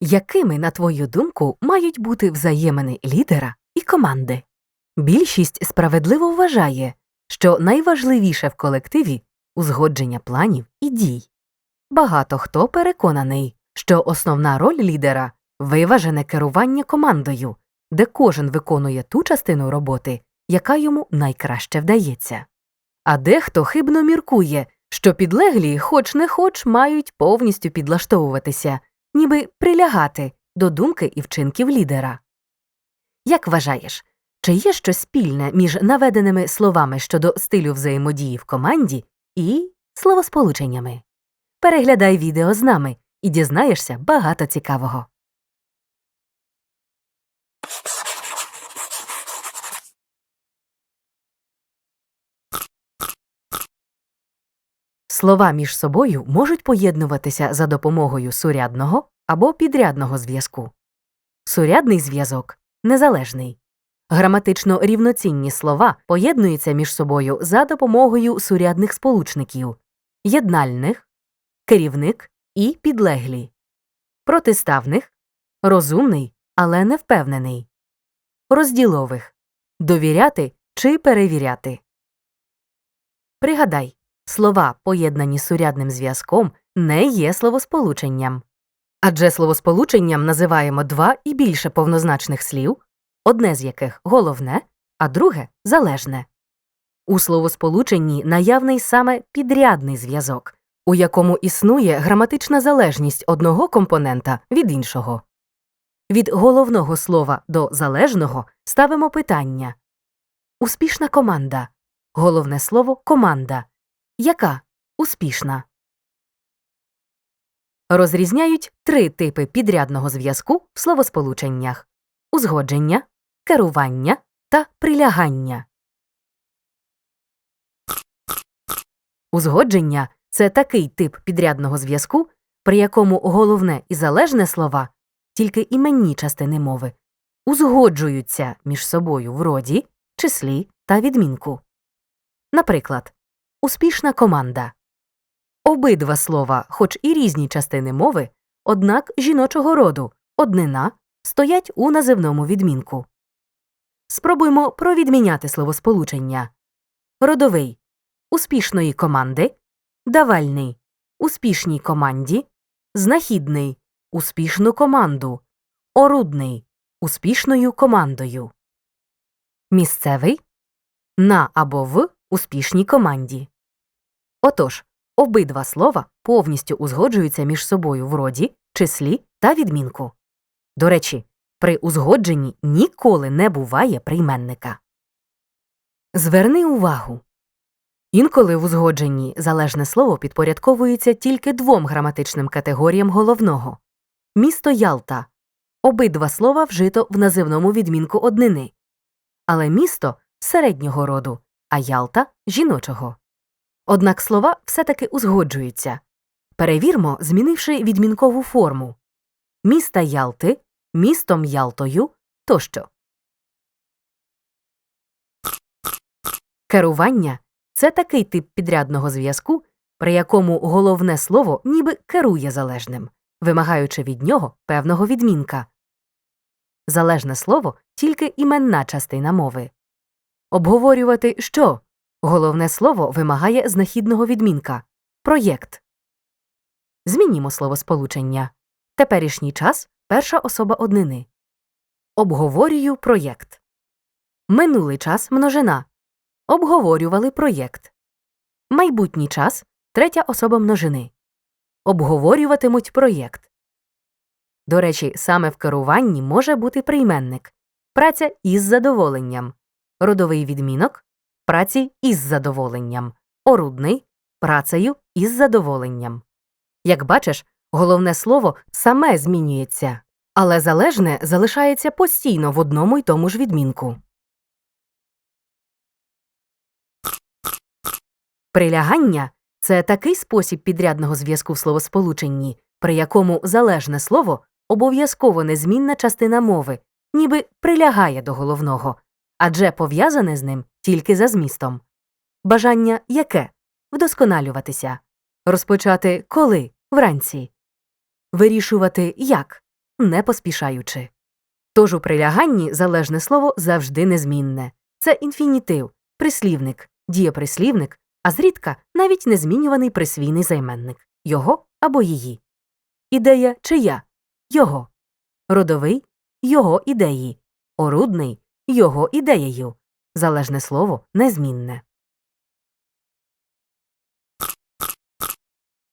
Якими, на твою думку, мають бути взаємини лідера і команди? Більшість справедливо вважає, що найважливіше в колективі узгодження планів і дій. Багато хто переконаний, що основна роль лідера виважене керування командою, де кожен виконує ту частину роботи, яка йому найкраще вдається. А дехто хибно міркує, що підлеглі, хоч не хоч, мають повністю підлаштовуватися, ніби прилягати до думки і вчинків лідера. Як вважаєш, чи є щось спільне між наведеними словами щодо стилю взаємодії в команді і словосполученнями? Переглядай відео з нами і дізнаєшся багато цікавого. Слова між собою можуть поєднуватися за допомогою сурядного або підрядного зв'язку. Сурядний зв'язок незалежний. Граматично рівноцінні слова поєднуються між собою за допомогою сурядних сполучників єднальних, керівник і підлеглі, протиставних, розумний, але не впевнений, розділових довіряти чи перевіряти. Пригадай, слова, поєднані сурядним зв'язком, не є словосполученням. Адже словосполученням називаємо два і більше повнозначних слів, одне з яких головне, а друге залежне. У словосполученні наявний саме підрядний зв'язок, у якому існує граматична залежність одного компонента від іншого. Від головного слова до залежного ставимо питання Успішна команда. Головне слово команда. Яка успішна? Розрізняють три типи підрядного зв'язку в словосполученнях узгодження, керування та прилягання. Узгодження це такий тип підрядного зв'язку, при якому головне і залежне слова, тільки іменні частини мови, узгоджуються між собою в роді, числі та відмінку. Наприклад, успішна команда. Обидва слова, хоч і різні частини мови, однак жіночого роду, однина, стоять у називному відмінку. Спробуймо провідміняти словосполучення родовий успішної команди, давальний успішній команді, знахідний успішну команду, орудний успішною командою. Місцевий на або в успішній команді. Отож, обидва слова повністю узгоджуються між собою в роді, числі та відмінку. До речі, при узгодженні ніколи не буває прийменника. Зверни увагу. Інколи в узгодженні залежне слово підпорядковується тільки двом граматичним категоріям головного місто Ялта. Обидва слова вжито в називному відмінку однини. Але місто середнього роду, а Ялта жіночого. Однак слова все таки узгоджуються. Перевірмо, змінивши відмінкову форму міста Ялти, містом Ялтою тощо. Керування це такий тип підрядного зв'язку, при якому головне слово ніби керує залежним, вимагаючи від нього певного відмінка. Залежне слово тільки іменна частина мови. Обговорювати що? Головне слово вимагає знахідного відмінка проєкт. Змінімо словосполучення. Теперішній час перша особа однини. Обговорюю проєкт. Минулий час множина. Обговорювали проєкт. Майбутній час третя особа множини. Обговорюватимуть проєкт. До речі, саме в керуванні може бути прийменник праця із задоволенням, родовий відмінок праці із задоволенням, орудний працею із задоволенням. Як бачиш, головне слово саме змінюється, але залежне залишається постійно в одному й тому ж відмінку. Прилягання це такий спосіб підрядного зв'язку в словосполученні, при якому залежне слово обов'язково незмінна частина мови, ніби прилягає до головного, адже пов'язане з ним тільки за змістом. Бажання яке вдосконалюватися, розпочати коли вранці, вирішувати як не поспішаючи. Тож у приляганні залежне слово завжди незмінне. Це інфінітив, прислівник, дієприслівник, а зрідка навіть незмінюваний присвійний займенник його або її. Ідея чия його. Родовий його ідеї. Орудний його ідеєю. Залежне слово незмінне.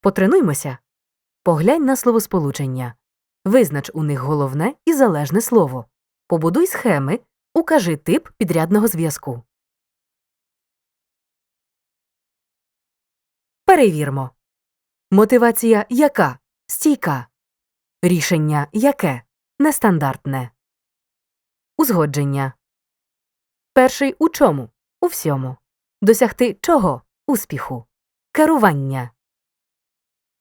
Потренуймося. Поглянь на словосполучення. Визнач у них головне і залежне слово. Побудуй схеми, укажи тип підрядного зв'язку. Перевірмо. Мотивація яка? Стійка. Рішення яке? Нестандартне. Узгодження. Перший у чому? У всьому. Досягти чого? Успіху. Керування.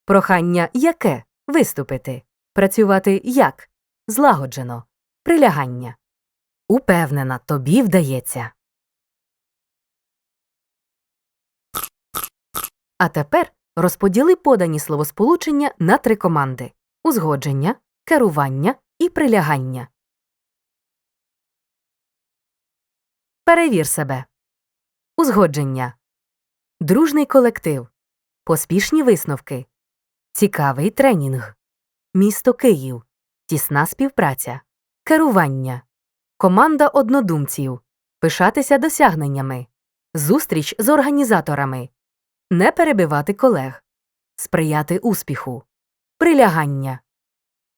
Прохання яке? Виступити. Працювати як? Злагоджено. Прилягання. Упевнена, тобі вдається. А тепер розподіли подані словосполучення на три команди узгодження, керування і прилягання. Перевір себе. Узгодження. Дружний колектив. Поспішні висновки. Цікавий тренінг. Місто Київ. Тісна співпраця. Керування. Команда однодумців. Пишатися досягненнями. Зустріч з організаторами. Не перебивати колег. Сприяти успіху. Прилягання.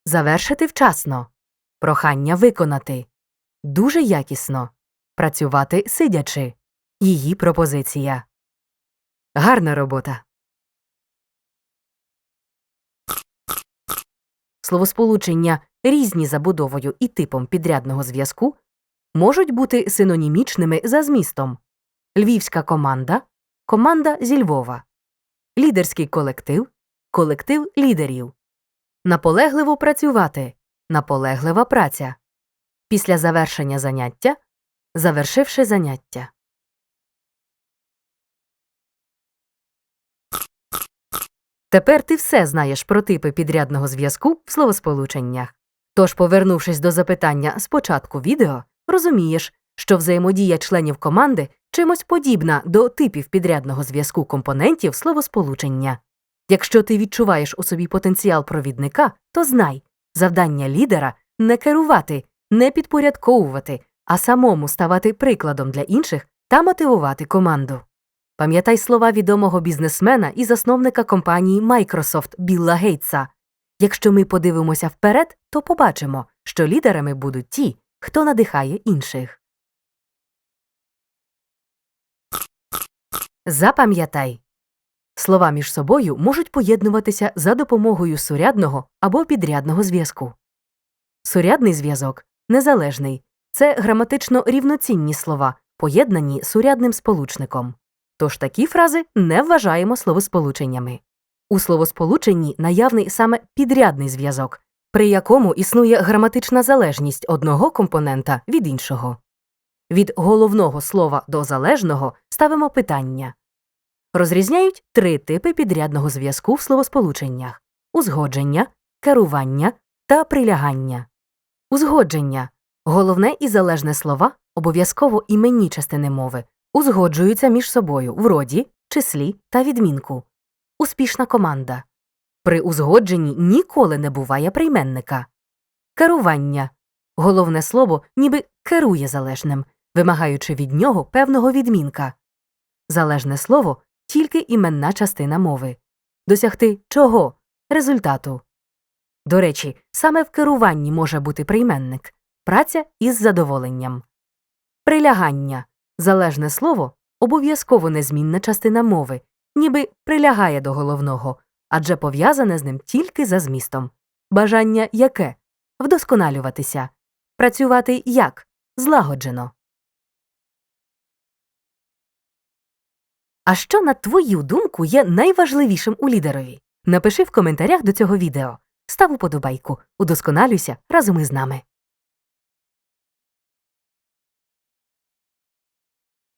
Завершити вчасно. Прохання виконати. Дуже якісно. Працювати сидячи. Її пропозиція. Гарна робота. Словосполучення різні забудовою і типом підрядного зв'язку можуть бути синонімічними за змістом львівська команда, команда зі Львова, лідерський колектив, колектив лідерів, наполегливо працювати, наполеглива праця, після завершення заняття, завершивши заняття. Тепер ти все знаєш про типи підрядного зв'язку в словосполученнях. Тож, повернувшись до запитання з початку відео, розумієш, що взаємодія членів команди чимось подібна до типів підрядного зв'язку компонентів словосполучення. Якщо ти відчуваєш у собі потенціал провідника, то знай завдання лідера не керувати, не підпорядковувати, а самому ставати прикладом для інших та мотивувати команду. Пам'ятай слова відомого бізнесмена і засновника компанії Microsoft Білла Гейтса. Якщо ми подивимося вперед, то побачимо, що лідерами будуть ті, хто надихає інших. Запам'ятай слова між собою можуть поєднуватися за допомогою сурядного або підрядного зв'язку. Сурядний зв'язок незалежний це граматично рівноцінні слова, поєднані сурядним сполучником. Тож такі фрази не вважаємо словосполученнями. У словосполученні наявний саме підрядний зв'язок, при якому існує граматична залежність одного компонента від іншого. Від головного слова до залежного ставимо питання. Розрізняють три типи підрядного зв'язку в словосполученнях узгодження, керування та прилягання. Узгодження головне і залежне слова обов'язково іменні частини мови узгоджуються між собою в роді, числі та відмінку. Успішна команда. При узгодженні ніколи не буває прийменника. Керування головне слово ніби керує залежним, вимагаючи від нього певного відмінка. Залежне слово тільки іменна частина мови. Досягти чого? Результату. До речі, саме в керуванні може бути прийменник праця із задоволенням. Прилягання залежне слово обов'язково незмінна частина мови, ніби прилягає до головного, адже пов'язане з ним тільки за змістом. Бажання яке? Вдосконалюватися. Працювати як? Злагоджено. А що, на твою думку, є найважливішим у лідерові? Напиши в коментарях до цього відео. Став уподобайку, удосконалюйся разом із нами.